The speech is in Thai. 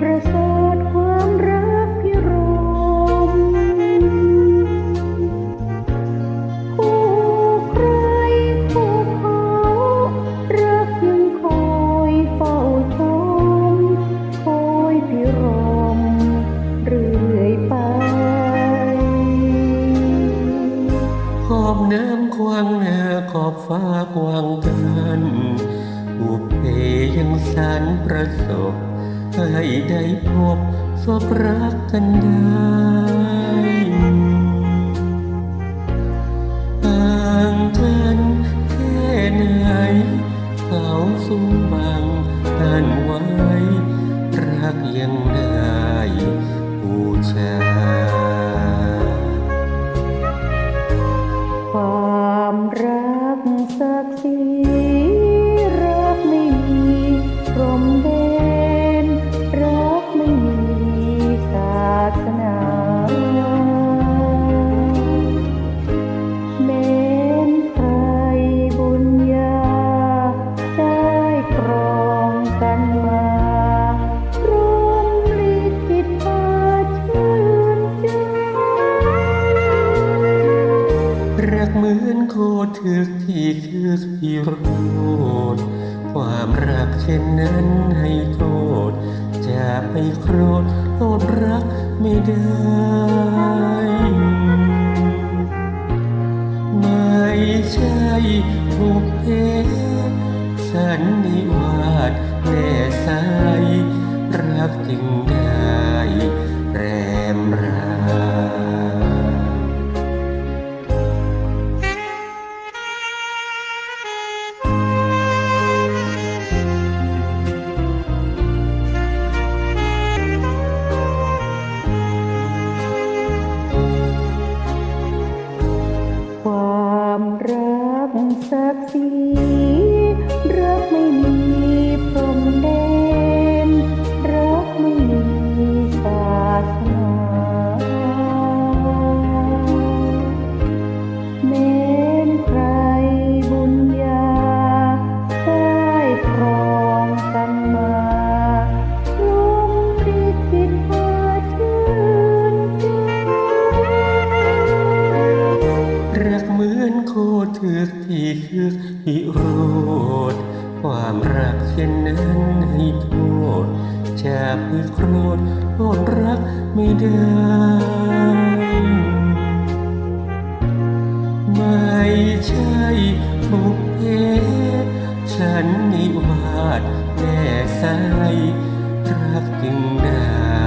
ประเสริฐความรักพิรมคู่ใครคู่เขารักยังคอยเฝ้าชมคอยพิรมเรื่อยไปขอบน้ำกว้างหน้าขอบฟ้ากว้างกันบุพเพยังสรรประสบ ให้ได้พบสบรักกันได้ห่างกันแค่ไหนเขาสูงบังกันไว้ รักยังได้บูชาความรักศักดิ์ รธความรักเช่นนั้นให้โทษ จะไปโกรธโทษรักไม่ได้ ไม่ใช่บุพเพสันนิวาสแน่สายรักจึงได้ ความรักศักดิ์ศรี ช่นนั้นให้โทษจะไปโกรธโทษรักไม่ได้ ไม่ใช่บุกเพฉันนิวาดแน่สายรักจึงได้